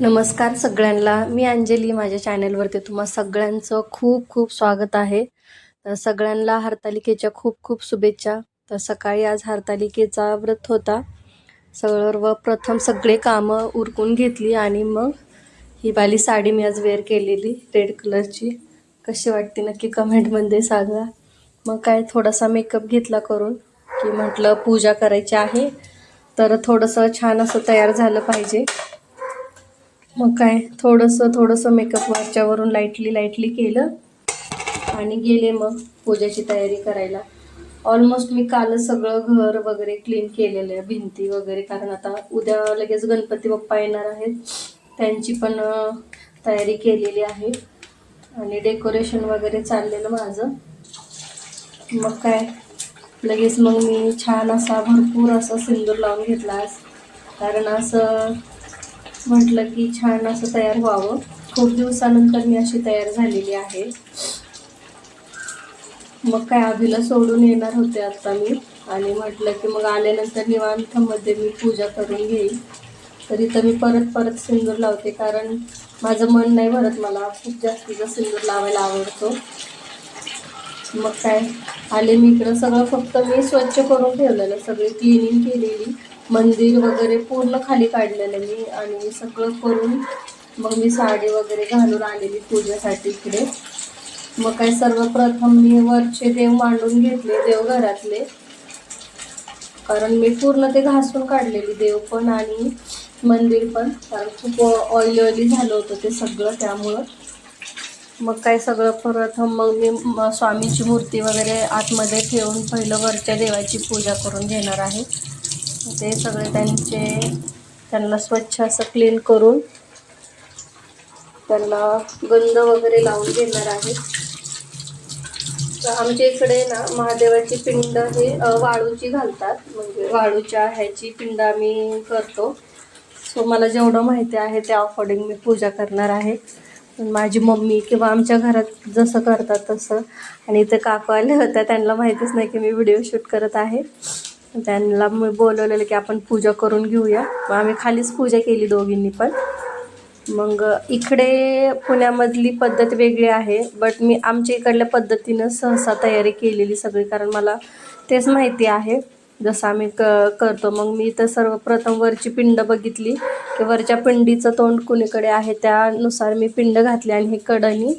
नमस्कार सगळ्यांना. मी अंजली माझ्या चॅनलवरती तुम्हा सगळ्यांचं खूप खूप स्वागत आहे. तर सगळ्यांना हरतालिकेच्या खूप खूप शुभेच्छा. तर सकाळी आज हरतालिकेचा व्रत होता. सर्व प्रथम सगळे कामं उरकून घेतली आणि मग ही वाली साडी मी आज वेअर केलेली रेड कलरची. कशी वाटते नक्की कमेंटमध्ये सांगा. मग काय थोडासा मेकअप घेतला करून की म्हटलं पूजा करायची आहे. तर थोडंसं छान असं तयार झालं पाहिजे. मग काय थोडंसं थोडंसं मेकअप वरच्यावरून लाईटली लाईटली केलं. आणि गेले मग पूजेची तयारी करायला. ऑलमोस्ट मी कालच सगळं घर वगैरे क्लीन केलेलं आहे भिंती वगैरे. कारण आता उद्या लगेच गणपती बाप्पा येणार आहेत. त्यांची पण तयारी केलेली आहे. आणि डेकोरेशन वगैरे चाललेलं माझं. मग काय लगेच मग मी छान असा भरपूर असा सिंदूर लावून घेतला आज. कारण असं म्हटलं की छान असं तयार व्हावं. खूप दिवसानंतर मी अशी तयार झालेली आहे. मग काय आधीला सोडून येणार होते आता मी. आणि म्हटलं की मग आल्यानंतर निवांतमध्ये मी पूजा करून घेईल तरी तर मी परत परत सिंदूर लावते कारण माझं मन नाही भरत मला. खूप जास्तीचा सिंदूर लावायला आवडतो. मग काय? आले मी इकडं सगळं फक्त मी स्वच्छ करून ठेवलेलं. सगळी क्लिनिंग केलेली. मंदिर वगैरे पूर्ण खाली काढलेलं मी आणि सगळं करून मग मी साडी वगैरे घालून आलेली पूजेसाठी इकडे. मग काय सर्वप्रथम मी वरचे देव मांडून घेतले देवघरातले कारण मी पूर्ण ते घासून काढलेली देव पण आणि मंदिर पण. कारण खूप ऑइली ऑइली झालं होतं ते सगळं त्यामुळं. मग काय सगळं प्रथम मग मी म- मूर्ती वगैरे आतमध्ये ठेवून पहिलं वरच्या देवाची पूजा करून घेणार आहे. ते सगळे त्यांचे त्यांना स्वच्छ असं क्लीन करून त्यांना गंध वगैरे लावून घेणार आहे. तर आमच्या इकडे ना महादेवाची पिंड हे वाळूची घालतात. म्हणजे वाळूच्या ह्याची पिंड आम्ही करतो. सो मला जेवढं माहिती आहे त्या अकॉर्डिंग मी पूजा करणार आहे. माझी मम्मी किंवा आमच्या घरात जसं करतात तसं. आणि इथे काकू आल्या होत्या त्यांना माहितीच नाही की मी व्हिडिओ शूट करत आहे. त्यांना मी बोलवलेलं की आपण पूजा करून घेऊया. मग आम्ही खालीच पूजा केली दोघींनी पण. मग इकडे पुण्यामधली पद्धत वेगळी आहे बट मी आमच्या इकडल्या पद्धतीनं सहसा तयारी केलेली सगळी कारण मला तेच माहिती आहे. जसं आम्ही क करतो मग मी तर सर्वप्रथम वरची पिंड बघितली की वरच्या पिंडीचं तोंड कुणीकडे आहे त्यानुसार मी पिंड घातली आणि हे कडणी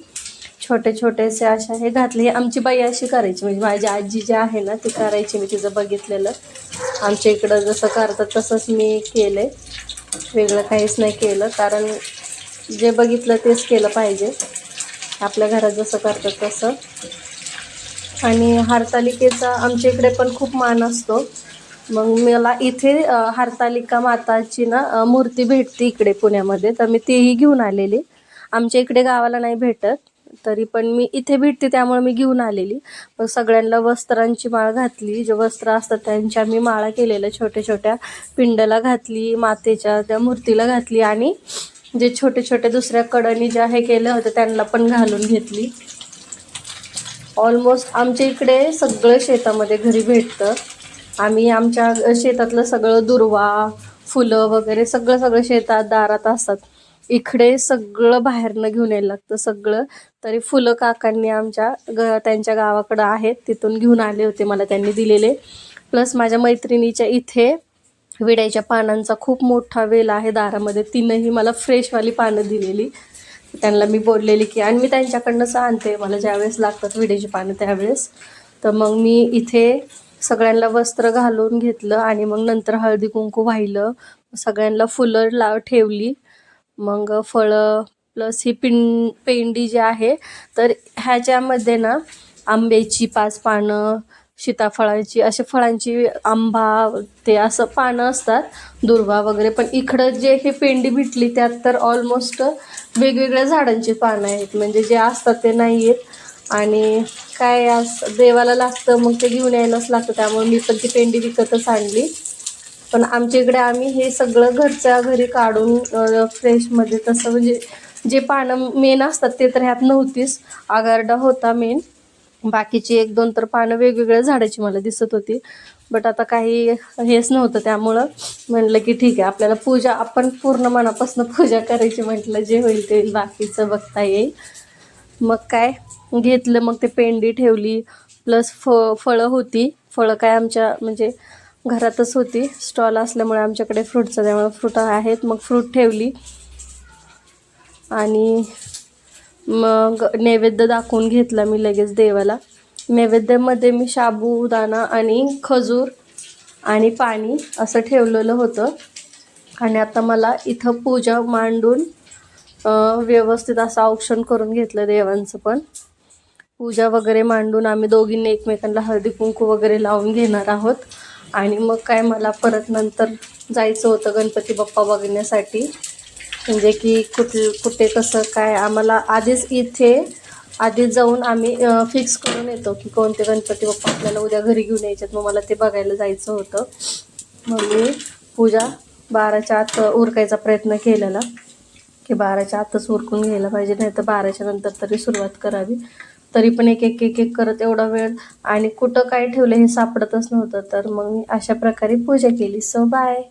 छोटे छोटेसे अशा हे घातले. हे आमची बाई अशी करायची. म्हणजे माझी आजी जी आहे ना ती करायची. मी तिचं बघितलेलं. आमच्या इकडं जसं करतात तसंच मी केलं. आहे वेगळं काहीच नाही केलं. कारण जे बघितलं तेच केलं पाहिजे. आपल्या घरात जसं करतात तसं. आणि हरतालिकेचा आमच्या इकडे पण खूप मान असतो. मग मला इथे हरतालिका माताची ना मूर्ती भेटते इकडे पुण्यामध्ये. तर मी तीही घेऊन आलेली. आमच्या इकडे गावाला नाही भेटत. तरी पण मी इथे भेटते त्यामुळे मी घेऊन आलेली. मग सगळ्यांना वस्त्रांची माळ घातली. जे वस्त्र असतात त्यांच्या मी माळा केलेल्या छोट्या छोट्या पिंडला घातली मातेच्या त्या मूर्तीला घातली आणि जे छोटे छोटे दुसऱ्या कडनी ज्या हे केलं होतं त्यांना पण घालून घेतली. ऑलमोस्ट आमच्या इकडे सगळं शेतामध्ये घरी भेटतं. आम्ही आमच्या शेतातलं सगळं दुर्वा फुलं वगैरे सगळं सगळं शेतात दारात असतात. इकडे सगळं बाहेरनं घेऊन यायला लागतं. सगळं तरी फुलं काकांनी आमच्या ग त्यांच्या गावाकडं आहेत तिथून घेऊन आले होते मला त्यांनी दिलेले. प्लस माझ्या मैत्रिणीच्या इथे विड्याच्या पानांचा खूप मोठा वेल आहे दारामध्ये. तिनंही मला फ्रेशवाली पानं दिलेली. त्यांना मी बोललेली की आणि मी त्यांच्याकडनंच आणते. मला ज्यावेळेस लागतात विड्याची पानं त्यावेळेस. तर मग मी इथे सगळ्यांना वस्त्र घालून घेतलं आणि मग नंतर हळदी कुंकू वाहिलं. सगळ्यांना फुलं लाव ठेवली. मग फळं प्लस ही पिं पेंडी जी आहे तर ह्याच्यामध्ये ना आंब्याची पाच पानं सीताफळाची असे फळांची आंबा ते असं पानं असतात दुर्वा वगैरे. पण इकडं जे हे पेंडी भेटली त्यात तर ऑलमोस्ट वेगवेगळ्या झाडांची पानं आहेत. म्हणजे जे असतात ते नाही आहेत. आणि काय असं देवाला लागतं मग ते घेऊन यायलाच लागतं. त्यामुळे मी पण ती पेंडी विकतच आणली. पण आमच्या इकडे आम्ही हे सगळं घरच्या घरी काढून फ्रेशमध्ये तसं म्हणजे जे पानं मेन असतात ते तर ह्यात नव्हतीच. आगारडा होता मेन बाकीची एक दोन तर पानं वेगवेगळ्या झाडाची मला दिसत होती. बट आता काही हेच नव्हतं त्यामुळं म्हणलं की ठीक आहे आपल्याला पूजा आपण पूर्ण मनापासून पूजा करायची म्हटलं जे होईल ते होईल बाकीचं बघता येईल. मग काय? घेतलं मग ते पेंडी ठेवली. प्लस फ फळं होती. फळं काय आमच्या म्हणजे घरातच होती. स्टॉल असल्यामुळे आमच्याकडे फ्रूटचं त्यामुळे फ्रूट आहेत. मग फ्रूट ठेवली. आणि मग नैवेद्य दाखवून घेतला मी लगेच देवाला. नैवेद्यामध्ये मी साबुदाणा आणि खजूर आणि पाणी असं ठेवलेलं होतं. आणि आता मला इथं पूजा मांडून व्यवस्थित असं औक्षण करून घेतलं देवांचं पण. पूजा वगैरे मांडून आम्ही दोघींनी एकमेकांना हळदी कुंकू वगैरे लावून घेणार आहोत. आणि मग काय मला परत नंतर जायचं होतं गणपती बाप्पा बघण्यासाठी. म्हणजे की कुठे कुठे कसं काय आम्हाला आधीच इथे आधीच जाऊन आम्ही फिक्स करून येतो की कोणते गणपती बाप्पा आपल्याला उद्या घरी घेऊन यायच्यात मग मला ते बघायला जायचं होतं. मग मी पूजा बाराच्या आत उरकायचा प्रयत्न केलेला. की बाराच्या आतच उरकून घ्यायला पाहिजे नाही तर बाराच्या नंतर तरी सुरुवात करावी. तरी पण एक एक एक एक करत एवढा वेळ. आणि कुठं काय ठेवलं हे सापडतच नव्हतं. तर मग मी अशा प्रकारे पूजा केली. So bye